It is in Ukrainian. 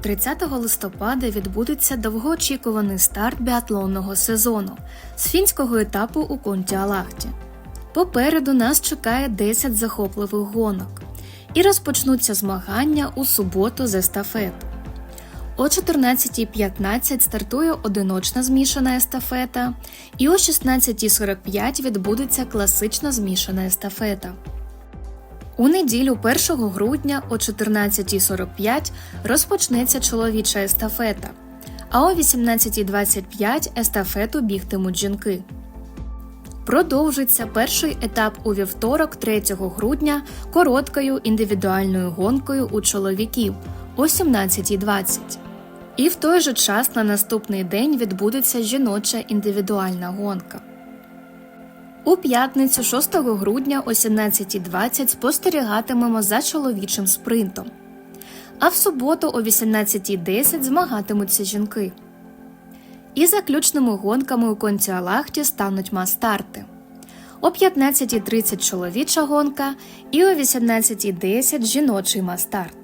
30 листопада відбудеться довгоочікуваний старт біатлонного сезону з фінського етапу у Контіалахті. Попереду нас чекає 10 захопливих гонок, і розпочнуться змагання у суботу з естафету. О 14.15 стартує одиночна змішана естафета, і о 16.45 відбудеться класична змішана естафета. У неділю 1 грудня о 14.45 розпочнеться чоловіча естафета, а о 18.25 естафету бігтимуть жінки. Продовжиться перший етап у вівторок 3 грудня короткою індивідуальною гонкою у чоловіків о 17.20. І в той же час на наступний день відбудеться жіноча індивідуальна гонка. У п'ятницю 6 грудня о 17.20 спостерігатимемо за чоловічим спринтом. А в суботу о 18.10 змагатимуться жінки. І заключними гонками у Контіалахті стануть мастарти. О 15.30 чоловіча гонка і о 18.10 жіночий мастарт.